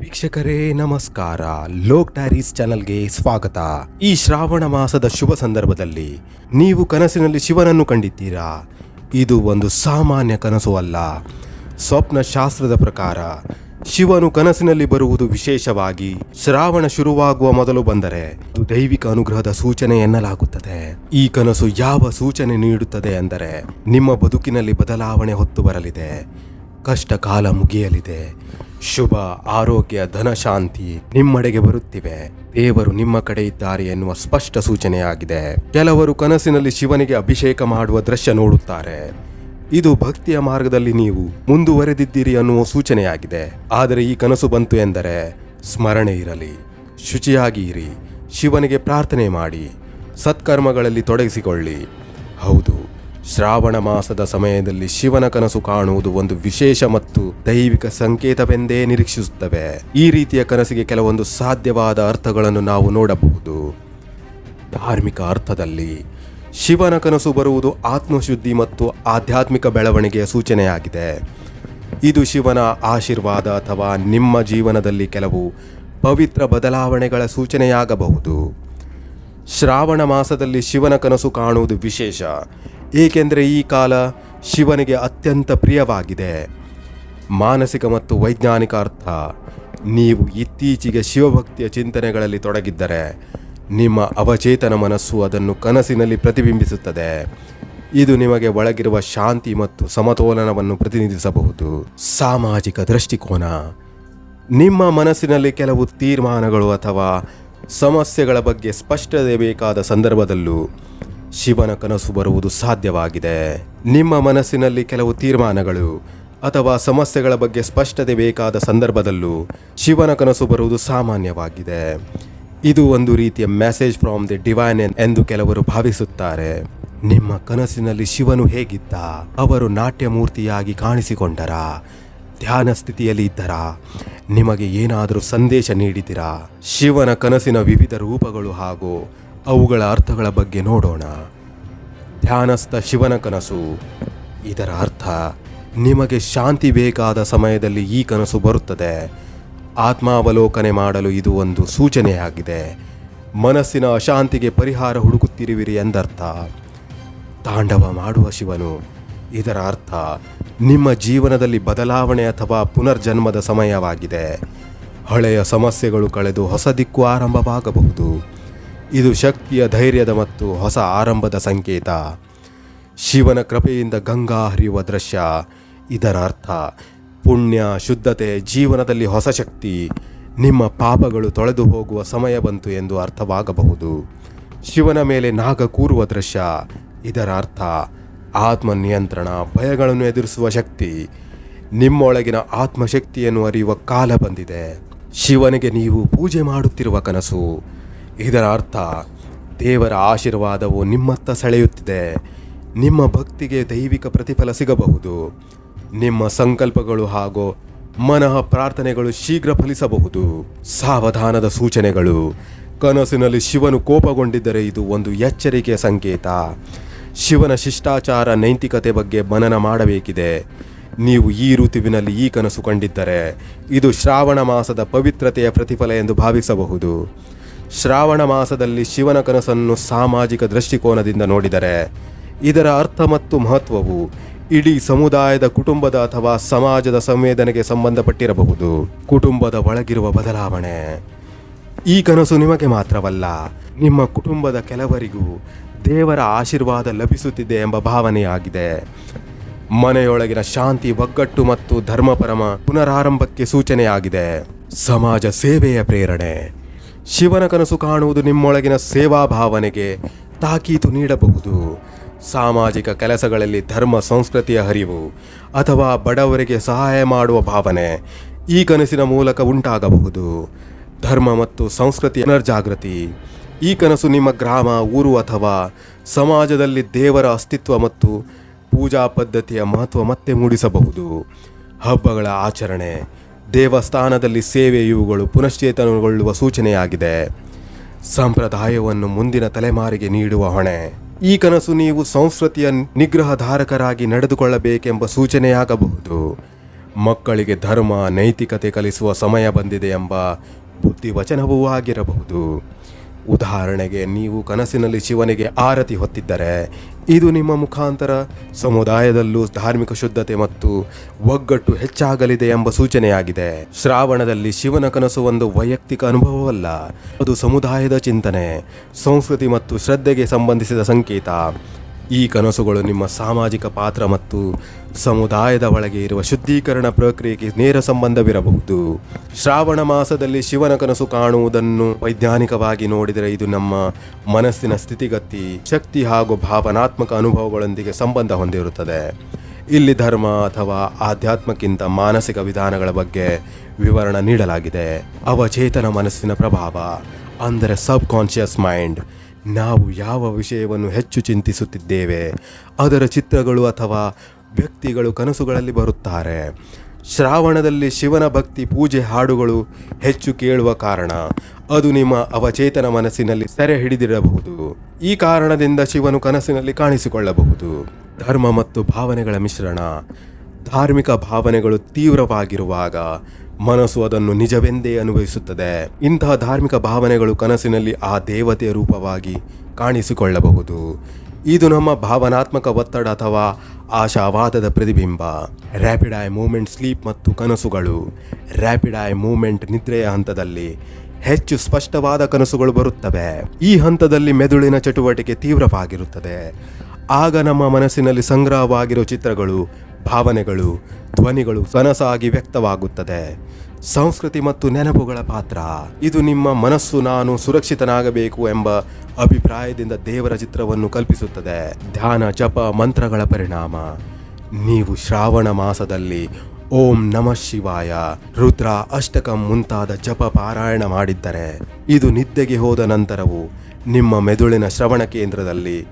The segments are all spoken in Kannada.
ವೀಕ್ಷಕರೇ, ನಮಸ್ಕಾರ. ಲೋಕ್ ಡೈರೀಸ್ ಚಾನಲ್ಗೆ ಸ್ವಾಗತ. ಈ ಶ್ರಾವಣ ಮಾಸದ ಶುಭ ಸಂದರ್ಭದಲ್ಲಿ ನೀವು ಕನಸಿನಲ್ಲಿ ಶಿವನನ್ನು ಕಂಡಿದ್ದೀರಾ? ಇದು ಒಂದು ಸಾಮಾನ್ಯ ಕನಸು ಅಲ್ಲ. ಸ್ವಪ್ನ ಶಾಸ್ತ್ರದ ಪ್ರಕಾರ, ಶಿವನು ಕನಸಿನಲ್ಲಿ ಬರುವುದು ವಿಶೇಷವಾಗಿ ಶ್ರಾವಣ ಶುರುವಾಗುವ ಮೊದಲು ಬಂದರೆ ಇದು ದೈವಿಕ ಅನುಗ್ರಹದ ಸೂಚನೆ ಎನ್ನಲಾಗುತ್ತದೆ. ಈ ಕನಸು ಯಾವ ಸೂಚನೆ ನೀಡುತ್ತದೆ ಅಂದರೆ, ನಿಮ್ಮ ಬದುಕಿನಲ್ಲಿ ಬದಲಾವಣೆ ಹೊತ್ತು ಬರಲಿದೆ. ಕಷ್ಟ ಕಾಲ ಮುಗಿಯಲಿದೆ. ಶುಭ, ಆರೋಗ್ಯ, ಧನ ಶಾಂತಿ ನಿಮ್ಮಡೆಗೆ ಬರುತ್ತಿವೆ. ದೇವರು ನಿಮ್ಮ ಕಡೆ ಇದ್ದಾರೆ ಎನ್ನುವ ಸ್ಪಷ್ಟ ಸೂಚನೆಯಾಗಿದೆ. ಕೆಲವರು ಕನಸಿನಲ್ಲಿ ಶಿವನಿಗೆ ಅಭಿಷೇಕ ಮಾಡುವ ದೃಶ್ಯ ನೋಡುತ್ತಾರೆ. ಇದು ಭಕ್ತಿಯ ಮಾರ್ಗದಲ್ಲಿ ನೀವು ಮುಂದುವರೆದಿದ್ದೀರಿ ಅನ್ನುವ ಸೂಚನೆಯಾಗಿದೆ. ಆದರೆ ಈ ಕನಸು ಬಂತು ಎಂದರೆ ಸ್ಮರಣೆ ಇರಲಿ, ಶುಚಿಯಾಗಿ ಇರಿ, ಶಿವನಿಗೆ ಪ್ರಾರ್ಥನೆ ಮಾಡಿ, ಸತ್ಕರ್ಮಗಳಲ್ಲಿ ತೊಡಗಿಸಿಕೊಳ್ಳಿ. ಹೌದು ಶ್ರಾವಣ ಮಾಸದ ಸಮಯದಲ್ಲಿ ಶಿವನ ಕನಸು ಕಾಣುವುದು ಒಂದು ವಿಶೇಷ ಮತ್ತು ದೈವಿಕ ಸಂಕೇತವೆಂದೇ ನಿರೀಕ್ಷಿಸುತ್ತವೆ. ಈ ರೀತಿಯ ಕನಸಿಗೆ ಕೆಲವೊಂದು ಸಾಧ್ಯವಾದ ಅರ್ಥಗಳನ್ನು ನಾವು ನೋಡಬಹುದು. ಧಾರ್ಮಿಕ ಅರ್ಥದಲ್ಲಿ ಶಿವನ ಕನಸು ಬರುವುದು ಆತ್ಮಶುದ್ಧಿ ಮತ್ತು ಆಧ್ಯಾತ್ಮಿಕ ಬೆಳವಣಿಗೆಯ ಸೂಚನೆಯಾಗಿದೆ. ಇದು ಶಿವನ ಆಶೀರ್ವಾದ ಅಥವಾ ನಿಮ್ಮ ಜೀವನದಲ್ಲಿ ಕೆಲವು ಪವಿತ್ರ ಬದಲಾವಣೆಗಳ ಸೂಚನೆಯಾಗಬಹುದು. ಶ್ರಾವಣ ಮಾಸದಲ್ಲಿ ಶಿವನ ಕನಸು ಕಾಣುವುದು ವಿಶೇಷ. ಏಕೆಂದರೆ ಈ ಕಾಲ ಶಿವನಿಗೆ ಅತ್ಯಂತ ಪ್ರಿಯವಾಗಿದೆ. ಮಾನಸಿಕ ಮತ್ತು ವೈಜ್ಞಾನಿಕ ಅರ್ಥ, ನೀವು ಇತ್ತೀಚೆಗೆ ಶಿವಭಕ್ತಿಯ ಚಿಂತನೆಗಳಲ್ಲಿ ತೊಡಗಿದ್ದರೆ ನಿಮ್ಮ ಅವಚೇತನ ಮನಸ್ಸು ಅದನ್ನು ಕನಸಿನಲ್ಲಿ ಪ್ರತಿಬಿಂಬಿಸುತ್ತದೆ. ಇದು ನಿಮಗೆ ಒಳಗಿರುವ ಶಾಂತಿ ಮತ್ತು ಸಮತೋಲನವನ್ನು ಪ್ರತಿನಿಧಿಸಬಹುದು. ಸಾಮಾಜಿಕ ದೃಷ್ಟಿಕೋನ, ನಿಮ್ಮ ಮನಸ್ಸಿನಲ್ಲಿ ಕೆಲವು ತೀರ್ಮಾನಗಳು ಅಥವಾ ಸಮಸ್ಯೆಗಳ ಬಗ್ಗೆ ಸ್ಪಷ್ಟತೆ ಬೇಕಾದ ಸಂದರ್ಭದಲ್ಲೂ ಶಿವನ ಕನಸು ಬರುವುದು ಸಾಧ್ಯವಾಗಿದೆ. ನಿಮ್ಮ ಮನಸ್ಸಿನಲ್ಲಿ ಕೆಲವು ತೀರ್ಮಾನಗಳು ಅಥವಾ ಸಮಸ್ಯೆಗಳ ಬಗ್ಗೆ ಸ್ಪಷ್ಟತೆ ಬೇಕಾದ ಸಂದರ್ಭದಲ್ಲೂ ಶಿವನ ಕನಸು ಬರುವುದು ಸಾಮಾನ್ಯವಾಗಿದೆ. ಇದು ಒಂದು ರೀತಿಯ ಮೆಸೇಜ್ ಫ್ರಾಮ್ ದಿ ಡಿವೈನ್ ಎಂದು ಕೆಲವರು ಭಾವಿಸುತ್ತಾರೆ. ನಿಮ್ಮ ಕನಸಿನಲ್ಲಿ ಶಿವನು ಹೇಗಿದ್ದ? ಅವರು ನಾಟ್ಯ ಮೂರ್ತಿಯಾಗಿ ಕಾಣಿಸಿಕೊಂಡರಾ? ಧ್ಯಾನ ಸ್ಥಿತಿಯಲ್ಲಿ ಇದ್ದರಾ? ನಿಮಗೆ ಏನಾದರೂ ಸಂದೇಶ ನೀಡಿದಿರಾ ಶಿವನ ಕನಸಿನ ವಿವಿಧ ರೂಪಗಳು ಹಾಗೂ ಅವುಗಳ ಅರ್ಥಗಳ ಬಗ್ಗೆ ನೋಡೋಣ. ಧ್ಯಾನಸ್ಥ ಶಿವನ ಕನಸು. ಇದರ ಅರ್ಥ, ನಿಮಗೆ ಶಾಂತಿ ಬೇಕಾದ ಸಮಯದಲ್ಲಿ ಈ ಕನಸು ಬರುತ್ತದೆ. ಆತ್ಮಾವಲೋಕನೆ ಮಾಡಲು ಇದು ಒಂದು ಸೂಚನೆಯಾಗಿದೆ. ಮನಸ್ಸಿನ ಅಶಾಂತಿಗೆ ಪರಿಹಾರ ಹುಡುಕುತ್ತಿರುವಿರಿ ಎಂದರ್ಥ. ತಾಂಡವ ಮಾಡುವ ಶಿವನು. ಇದರ ಅರ್ಥ, ನಿಮ್ಮ ಜೀವನದಲ್ಲಿ ಬದಲಾವಣೆ ಅಥವಾ ಪುನರ್ಜನ್ಮದ ಸಮಯವಾಗಿದೆ. ಹಳೆಯ ಸಮಸ್ಯೆಗಳು ಕಳೆದು ಹೊಸ ದಿಕ್ಕು ಆರಂಭವಾಗಬಹುದು. ಇದು ಶಕ್ತಿಯ ಧೈರ್ಯದ ಮತ್ತು ಹೊಸ ಆರಂಭದ ಸಂಕೇತ. ಶಿವನ ಕೃಪೆಯಿಂದ ಗಂಗಾ ಹರಿಯುವ ದೃಶ್ಯ. ಇದರ ಅರ್ಥ ಪುಣ್ಯ, ಶುದ್ಧತೆ, ಜೀವನದಲ್ಲಿ ಹೊಸ ಶಕ್ತಿ. ನಿಮ್ಮ ಪಾಪಗಳು ತೊಳೆದು ಹೋಗುವ ಸಮಯ ಬಂತು ಎಂದು ಅರ್ಥವಾಗಬಹುದು. ಶಿವನ ಮೇಲೆ ನಾಗ ಕೂರುವ ದೃಶ್ಯ. ಇದರ ಅರ್ಥ ಆತ್ಮ ನಿಯಂತ್ರಣ ಭಯಗಳನ್ನು ಎದುರಿಸುವ ಶಕ್ತಿ. ನಿಮ್ಮೊಳಗಿನ ಆತ್ಮಶಕ್ತಿಯನ್ನು ಅರಿಯುವ ಕಾಲ ಬಂದಿದೆ. ಶಿವನಿಗೆ ನೀವು ಪೂಜೆ ಮಾಡುತ್ತಿರುವ ಕನಸು. ಇದರ ಅರ್ಥ, ದೇವರ ಆಶೀರ್ವಾದವು ನಿಮ್ಮತ್ತ ಸೆಳೆಯುತ್ತಿದೆ. ನಿಮ್ಮ ಭಕ್ತಿಗೆ ದೈವಿಕ ಪ್ರತಿಫಲ ಸಿಗಬಹುದು. ನಿಮ್ಮ ಸಂಕಲ್ಪಗಳು ಹಾಗೂ ಮನಃ ಪ್ರಾರ್ಥನೆಗಳು ಶೀಘ್ರ ಫಲಿಸಬಹುದು. ಸಾವಧಾನದ ಸೂಚನೆಗಳು. ಕನಸಿನಲ್ಲಿ ಶಿವನು ಕೋಪಗೊಂಡಿದ್ದರೆ ಇದು ಒಂದು ಎಚ್ಚರಿಕೆಯ ಸಂಕೇತ. ಶಿವನ ಶಿಷ್ಟಾಚಾರ ನೈತಿಕತೆ ಬಗ್ಗೆ ಮನನ ಮಾಡಬೇಕಿದೆ. ನೀವು ಈ ಋತುವಿನಲ್ಲಿ ಈ ಕನಸು ಕಂಡಿದ್ದರೆ, ಇದು ಶ್ರಾವಣ ಮಾಸದ ಪವಿತ್ರತೆಯ ಪ್ರತಿಫಲ ಎಂದು ಭಾವಿಸಬಹುದು. ಶ್ರಾವಣ ಮಾಸದಲ್ಲಿ ಶಿವನ ಕನಸನ್ನು ಸಾಮಾಜಿಕ ದೃಷ್ಟಿಕೋನದಿಂದ ನೋಡಿದರೆ ಇದರ ಅರ್ಥ ಮತ್ತು ಮಹತ್ವವು ಇಡೀ ಸಮುದಾಯದ ಕುಟುಂಬದ ಅಥವಾ ಸಮಾಜದ ಸಂವೇದನೆಗೆ ಸಂಬಂಧಪಟ್ಟಿರಬಹುದು. ಕುಟುಂಬದ ಒಳಗಿರುವ ಬದಲಾವಣೆ. ಈ ಕನಸು ನಿಮಗೆ ಮಾತ್ರವಲ್ಲ, ನಿಮ್ಮ ಕುಟುಂಬದ ಕೆಲವರಿಗೂ ದೇವರ ಆಶೀರ್ವಾದ ಲಭಿಸುತ್ತಿದೆ ಎಂಬ ಭಾವನೆಯಾಗಿದೆ. ಮನೆಯೊಳಗಿನ ಶಾಂತಿ, ಒಗ್ಗಟ್ಟು ಮತ್ತು ಧರ್ಮಪರಮ ಪುನರಾರಂಭಕ್ಕೆ ಸೂಚನೆಯಾಗಿದೆ. ಸಮಾಜ ಸೇವೆಯ ಪ್ರೇರಣೆ. ಶಿವನ ಕನಸು ಕಾಣುವುದು ನಿಮ್ಮೊಳಗಿನ ಸೇವಾ ಭಾವನೆಗೆ ತಾಕೀತು ನೀಡಬಹುದು. ಸಾಮಾಜಿಕ ಕೆಲಸಗಳಲ್ಲಿ ಧರ್ಮ ಸಂಸ್ಕೃತಿಯ ಹರಿವು ಅಥವಾ ಬಡವರಿಗೆ ಸಹಾಯ ಮಾಡುವ ಭಾವನೆ ಈ ಕನಸಿನ ಮೂಲಕ ಉಂಟಾಗಬಹುದು. ಧರ್ಮ ಮತ್ತು ಸಂಸ್ಕೃತಿ ಪುನರ್ಜಾಗೃತಿ ಈ ಕನಸು ನಿಮ್ಮ ಗ್ರಾಮ, ಊರು ಅಥವಾ ಸಮಾಜದಲ್ಲಿ ದೇವರ ಅಸ್ತಿತ್ವ ಮತ್ತು ಪೂಜಾ ಪದ್ಧತಿಯ ಮಹತ್ವ ಮತ್ತೆ ಮೂಡಿಸಬಹುದು. ಹಬ್ಬಗಳ ಆಚರಣೆ ದೇವಸ್ಥಾನದಲ್ಲಿ ಸೇವೆ ಇವುಗಳು ಪುನಶ್ಚೇತನಗೊಳ್ಳುವ ಸೂಚನೆಯಾಗಿದೆ. ಸಂಪ್ರದಾಯವನ್ನು ಮುಂದಿನ ತಲೆಮಾರಿಗೆ ನೀಡುವ ಹೊಣೆ. ಈ ಕನಸು ನೀವು ಸಂಸ್ಕೃತಿಯ ನಿಗ್ರಹಧಾರಕರಾಗಿ ನಡೆದುಕೊಳ್ಳಬೇಕೆಂಬ ಸೂಚನೆಯಾಗಬಹುದು. ಮಕ್ಕಳಿಗೆ ಧರ್ಮ, ನೈತಿಕತೆ ಕಲಿಸುವ ಸಮಯ ಬಂದಿದೆ ಎಂಬ ಬುದ್ಧಿವಚನವೂ ಆಗಿರಬಹುದು. ಉದಾಹರಣೆಗೆ, ನೀವು ಕನಸಿನಲ್ಲಿ ಶಿವನಿಗೆ ಆರತಿ ಹೊತ್ತಿದ್ದರೆ ಇದು ನಿಮ್ಮ ಮುಖಾಂತರ ಸಮುದಾಯದಲ್ಲೂ ಧಾರ್ಮಿಕ ಶುದ್ಧತೆ ಮತ್ತು ಒಗ್ಗಟ್ಟು ಹೆಚ್ಚಾಗಲಿದೆ ಎಂಬ ಸೂಚನೆಯಾಗಿದೆ. ಶ್ರಾವಣದಲ್ಲಿ ಶಿವನ ಕನಸು ಒಂದು ವೈಯಕ್ತಿಕ ಅನುಭವವಲ್ಲ, ಅದು ಸಮುದಾಯದ ಚಿಂತನೆ, ಸಂಸ್ಕೃತಿ ಮತ್ತು ಶ್ರದ್ಧೆಗೆ ಸಂಬಂಧಿಸಿದ ಸಂಕೇತ. ಈ ಕನಸುಗಳು ನಿಮ್ಮ ಸಾಮಾಜಿಕ ಪಾತ್ರ ಮತ್ತು ಸಮುದಾಯದ ಒಳಗೆ ಇರುವ ಶುದ್ಧೀಕರಣ ಪ್ರಕ್ರಿಯೆಗೆ ನೇರ ಸಂಬಂಧವಿರಬಹುದು. ಶ್ರಾವಣ ಮಾಸದಲ್ಲಿ ಶಿವನ ಕನಸು ಕಾಣುವುದನ್ನು ವೈಜ್ಞಾನಿಕವಾಗಿ ನೋಡಿದರೆ ಇದು ನಮ್ಮ ಮನಸ್ಸಿನ ಸ್ಥಿತಿಗತಿ, ಶಕ್ತಿ ಹಾಗೂ ಭಾವನಾತ್ಮಕ ಅನುಭವಗಳೊಂದಿಗೆ ಸಂಬಂಧ ಹೊಂದಿರುತ್ತದೆ. ಇಲ್ಲಿ ಧರ್ಮ ಅಥವಾ ಆಧ್ಯಾತ್ಮಕ್ಕಿಂತ ಮಾನಸಿಕ ವಿಧಾನಗಳ ಬಗ್ಗೆ ವಿವರಣೆ ನೀಡಲಾಗಿದೆ. ಅವಚೇತನ ಮನಸ್ಸಿನ ಪ್ರಭಾವ, ಅಂದರೆ ಸಬ್ ಕಾನ್ಷಿಯಸ್ ಮೈಂಡ್ ನಾವು ಯಾವ ವಿಷಯವನ್ನು ಹೆಚ್ಚು ಚಿಂತಿಸುತ್ತಿದ್ದೇವೆ? ಅದರ ಚಿತ್ರಗಳು ಅಥವಾ ವ್ಯಕ್ತಿಗಳು ಕನಸುಗಳಲ್ಲಿ ಬರುತ್ತಾರೆ. ಶ್ರಾವಣದಲ್ಲಿ ಶಿವನ ಭಕ್ತಿ ಪೂಜೆ ಹಾಡುಗಳು ಹೆಚ್ಚು ಕೇಳುವ ಕಾರಣ ಅದು ನಿಮ್ಮ ಅವಚೇತನ ಮನಸ್ಸಿನಲ್ಲಿ ಸೆರೆ ಹಿಡಿದಿರಬಹುದು. ಈ ಕಾರಣದಿಂದ ಶಿವನು ಕನಸಿನಲ್ಲಿ ಕಾಣಿಸಿಕೊಳ್ಳಬಹುದು. ಧರ್ಮ ಮತ್ತು ಭಾವನೆಗಳ ಮಿಶ್ರಣ. ಧಾರ್ಮಿಕ ಭಾವನೆಗಳು ತೀವ್ರವಾಗಿರುವಾಗ ಮನಸ್ಸು ಅದನ್ನು ನಿಜವೆಂದೇ ಅನುಭವಿಸುತ್ತದೆ. ಇಂತಹ ಧಾರ್ಮಿಕ ಭಾವನೆಗಳು ಕನಸಿನಲ್ಲಿ ಆ ದೇವತೆಯ ರೂಪವಾಗಿ ಕಾಣಿಸಿಕೊಳ್ಳಬಹುದು. ಇದು ನಮ್ಮ ಭಾವನಾತ್ಮಕ ಒತ್ತಡ ಅಥವಾ ಆಶಾವಾದದ ಪ್ರತಿಬಿಂಬ. ರ್ಯಾಪಿಡ್ ಐ ಮೂಮೆಂಟ್ ಸ್ಲೀಪ್ ಮತ್ತು ಕನಸುಗಳು. ರ್ಯಾಪಿಡ್ ಐ ಮೂಮೆಂಟ್ ನಿದ್ರೆಯ ಹಂತದಲ್ಲಿ ಹೆಚ್ಚು ಸ್ಪಷ್ಟವಾದ ಕನಸುಗಳು ಬರುತ್ತವೆ. ಈ ಹಂತದಲ್ಲಿ ಮೆದುಳಿನ ಚಟುವಟಿಕೆ ತೀವ್ರವಾಗಿರುತ್ತದೆ. ಆಗ ನಮ್ಮ ಮನಸ್ಸಿನಲ್ಲಿ ಸಂಗ್ರಹವಾಗಿರುವ ಚಿತ್ರಗಳು ಭಾವನೆಗಳು, ಧ್ವನಿಗಳು ಸನಸಾಗಿ ವ್ಯಕ್ತವಾಗುತ್ತದೆ. ಸಂಸ್ಕೃತಿ ಮತ್ತು ನೆನಪುಗಳ ಪಾತ್ರ. ಇದು ನಿಮ್ಮ ಮನಸ್ಸು ನಾನು ಸುರಕ್ಷಿತನಾಗಬೇಕು ಎಂಬ ಅಭಿಪ್ರಾಯದಿಂದ ದೇವರ ಚಿತ್ರವನ್ನು ಕಲ್ಪಿಸುತ್ತದೆ. ಧ್ಯಾನ, ಜಪ, ಮಂತ್ರಗಳ ಪರಿಣಾಮ. ನೀವು ಶ್ರಾವಣ ಮಾಸದಲ್ಲಿ ಓಂ ನಮಃ ಶಿವಾಯ, ರುದ್ರ, ಅಷ್ಟಕಂ ಮುಂತಾದ ಜಪ ಪಾರಾಯಣ ಮಾಡಿದ್ದರೆ, ಇದು ನಿದ್ದೆಗೆ ಹೋದ ನಂತರವೂ ನಿಮ್ಮ ಮೆದುಳಿನ ಶ್ರವಣ ಕೇಂದ್ರದಲ್ಲಿ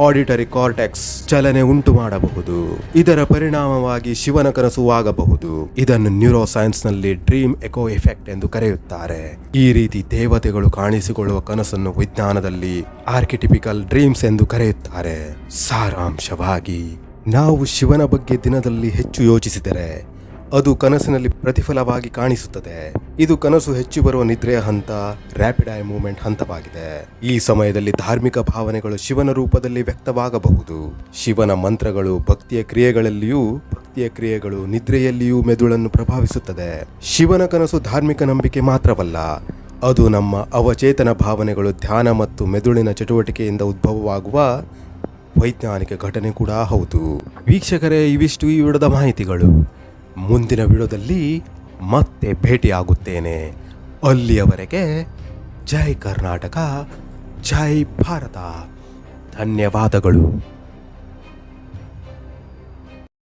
ಆಡಿಟರಿ ಕಾರ್ಟೆಕ್ಸ್ ಚಲನೆ ಉಂಟು ಮಾಡಬಹುದು. ಇದರ ಪರಿಣಾಮವಾಗಿ ಶಿವನ ಕನಸು ಆಗಬಹುದು. ಇದನ್ನು ನ್ಯೂರೋ ಸೈನ್ಸ್ನಲ್ಲಿ ಡ್ರೀಮ್ ಎಕೋ ಎಫೆಕ್ಟ್ ಎಂದು ಕರೆಯುತ್ತಾರೆ. ಈ ರೀತಿ ದೇವತೆಗಳು ಕಾಣಿಸಿಕೊಳ್ಳುವ ಕನಸನ್ನು ವಿಜ್ಞಾನದಲ್ಲಿ ಆರ್ಕಿಟಿಪಿಕಲ್ ಡ್ರೀಮ್ಸ್ ಎಂದು ಕರೆಯುತ್ತಾರೆ. ಸಾರಾಂಶವಾಗಿ, ನಾವು ಶಿವನ ಬಗ್ಗೆ ದಿನದಲ್ಲಿ ಹೆಚ್ಚು ಯೋಚಿಸಿದರೆ ಅದು ಕನಸಿನಲ್ಲಿ ಪ್ರತಿಫಲವಾಗಿ ಕಾಣಿಸುತ್ತದೆ. ಇದು ಕನಸು ಹೆಚ್ಚು ಬರುವ ನಿದ್ರೆಯ ಹಂತ ರ್ಯಾಪಿಡ್ ಐ ಮೂವ್ಮೆಂಟ್ ಹಂತವಾಗಿದೆ. ಈ ಸಮಯದಲ್ಲಿ ಧಾರ್ಮಿಕ ಭಾವನೆಗಳು ಶಿವನ ರೂಪದಲ್ಲಿ ವ್ಯಕ್ತವಾಗಬಹುದು. ಶಿವನ ಮಂತ್ರಗಳು ಭಕ್ತಿಯ ಕ್ರಿಯೆಗಳಲ್ಲಿಯೂ, ಭಕ್ತಿಯ ಕ್ರಿಯೆಗಳು ನಿದ್ರೆಯಲ್ಲಿಯೂ ಮೆದುಳನ್ನು ಪ್ರಭಾವಿಸುತ್ತದೆ. ಶಿವನ ಕನಸು ಧಾರ್ಮಿಕ ನಂಬಿಕೆ ಮಾತ್ರವಲ್ಲ, ಅದು ನಮ್ಮ ಅವಚೇತನ ಭಾವನೆಗಳು ಧ್ಯಾನ ಮತ್ತು ಮೆದುಳಿನ ಚಟುವಟಿಕೆಯಿಂದ ಉದ್ಭವವಾಗುವ ವೈಜ್ಞಾನಿಕ ಘಟನೆ ಕೂಡ ಹೌದು. ವೀಕ್ಷಕರೇ, ಇವಿಷ್ಟು ಈ ವಿಡದ ಮಾಹಿತಿಗಳು. ಮುಂದಿನ ವಿಡಿಯೋದಲ್ಲಿ ಮತ್ತೆ ಭೇಟಿಯಾಗುತ್ತೇನೆ. ಅಲ್ಲಿಯವರೆಗೆ ಜೈ ಕರ್ನಾಟಕ ಜೈ ಭಾರತ. ಧನ್ಯವಾದಗಳು.